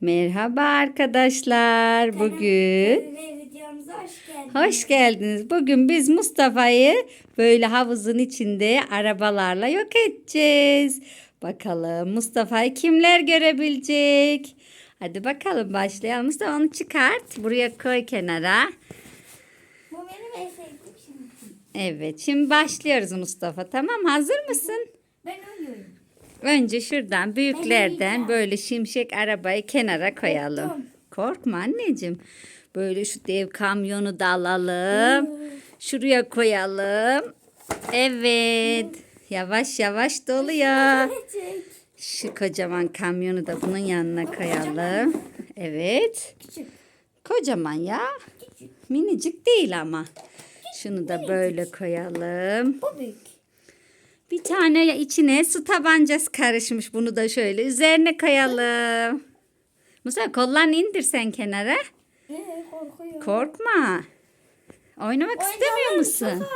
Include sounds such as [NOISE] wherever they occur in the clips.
Merhaba arkadaşlar. Bugün hoş geldiniz. hoş geldiniz. Bugün biz Mustafa'yı böyle havuzun içinde arabalarla yok edeceğiz. Bakalım Mustafa'yı kimler görebilecek? Hadi bakalım başlayalım. Mustafa onu çıkart. Buraya koy kenara. Bu benim en sevdiğim şimdi. Evet şimdi başlıyoruz Mustafa. Tamam hazır mısın? Ben uyuyorum. Önce şuradan büyüklerden böyle şimşek arabayı kenara koyalım. Korktum. Korkma anneciğim. Böyle şu dev kamyonu da alalım. Şuraya koyalım. Evet. Yavaş yavaş doluyor. Şu kocaman kamyonu da bunun yanına koyalım. Evet. Kocaman ya. Minicik değil ama. Şunu da böyle koyalım. Bu büyük. Bir tane içine su tabancası karışmış. Bunu da şöyle üzerine koyalım. Musa kollarını indir sen kenara. Ee, korkuyorum. Korkma. Oynamak istemiyor Oynayalım, musun?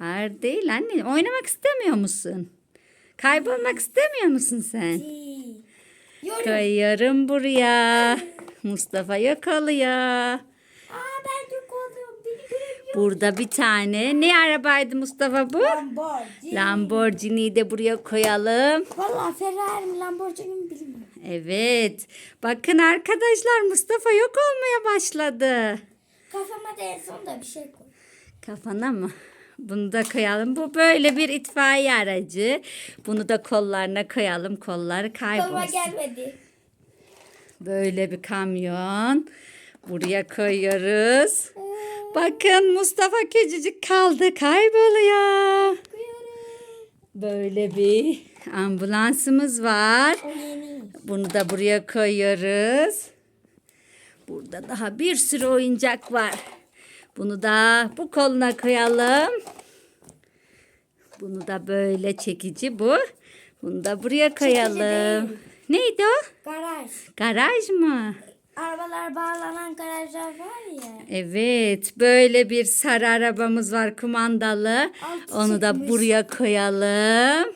Ağır değil anne. Oynamak istemiyor musun? Kaybolmak istemiyor musun sen? Koyuyorum buraya. Mustafa yok oluyor. Burada bir tane. Ne arabaydı Mustafa bu? Lamborghini. Lamborghini'yi de buraya koyalım. Valla Ferrari mi Lamborghini mi bilmiyorum. Evet. Bakın arkadaşlar Mustafa yok olmaya başladı. Kafama da en sonunda bir şey koy. Kafana mı? Bunu da koyalım. Bu böyle bir itfaiye aracı. Bunu da kollarına koyalım. Kolları Koluma kaybolsun. gelmedi. Böyle bir kamyon. Buraya koyuyoruz. Bakın Mustafa küçücük kaldı. Kayboluyor. Böyle bir ambulansımız var. Bunu da buraya koyuyoruz. Burada daha bir sürü oyuncak var. Bunu da bu koluna koyalım. Bunu da böyle çekici bu. Bunu da buraya koyalım. Neydi o? Garaj. Garaj mı? Arabalar bağlanan garajlar var ya. Evet, böyle bir sarı arabamız var kumandalı. Altı Onu da çıkmış. buraya koyalım.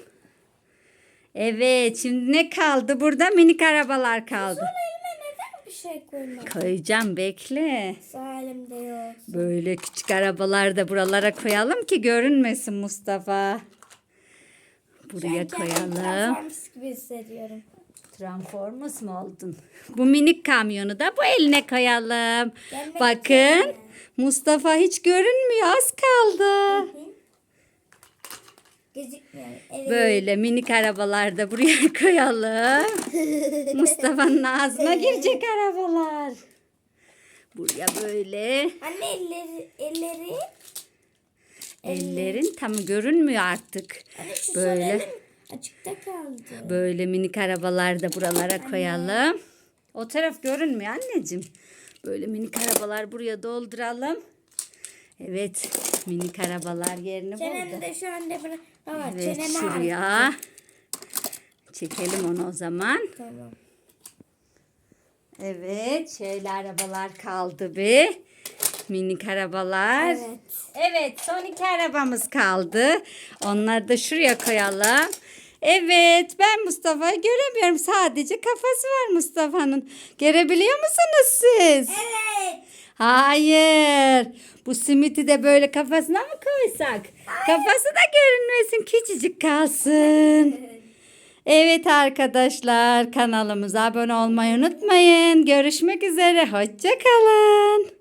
Evet, şimdi ne kaldı? Burada minik arabalar kaldı. Sonra elime neden bir şey koymadın? Koyacağım bekle. Sağ elimde yok. Böyle küçük arabaları da buralara koyalım ki görünmesin Mustafa. Buraya Ben kendimi koyalım. Transformers gibi hissediyorum. Transformers mu oldun? Bu minik kamyonu da bu eline koyalım. Gelmek Bakın. Mustafa hiç görünmüyor az kaldı. Gözükmüyor. Evet. Böyle minik arabalar da buraya [LAUGHS] koyalım. [LAUGHS] Mustafa'nın ağzına girecek arabalar. Buraya böyle Anne elleri, elleri. ellerin tam görünmüyor artık. Anne Böyle. sol elim açıkta kaldı. Böyle minik arabalar da buralara koyalım. O taraf görünmüyor anneciğim. Böyle minik arabalar buraya dolduralım. Evet minik arabalar yerini buldu. Çenemi de şu anda bırak. Baba Evet şuraya. Çekelim onu o zaman. Tamam. Evet şöyle arabalar kaldı bir. Minik arabalar. Evet. Evet son iki arabamız kaldı. Onları da şuraya koyalım. Evet ben Mustafa'yı göremiyorum. Sadece kafası var Mustafa'nın. Görebiliyor musunuz siz? Evet. Hayır. Bu simiti de böyle kafasına mı koysak? Kafası da görünmesin. Küçücük kalsın. [LAUGHS] Evet arkadaşlar kanalımıza abone olmayı unutmayın. Görüşmek üzere. Hoşçakalın.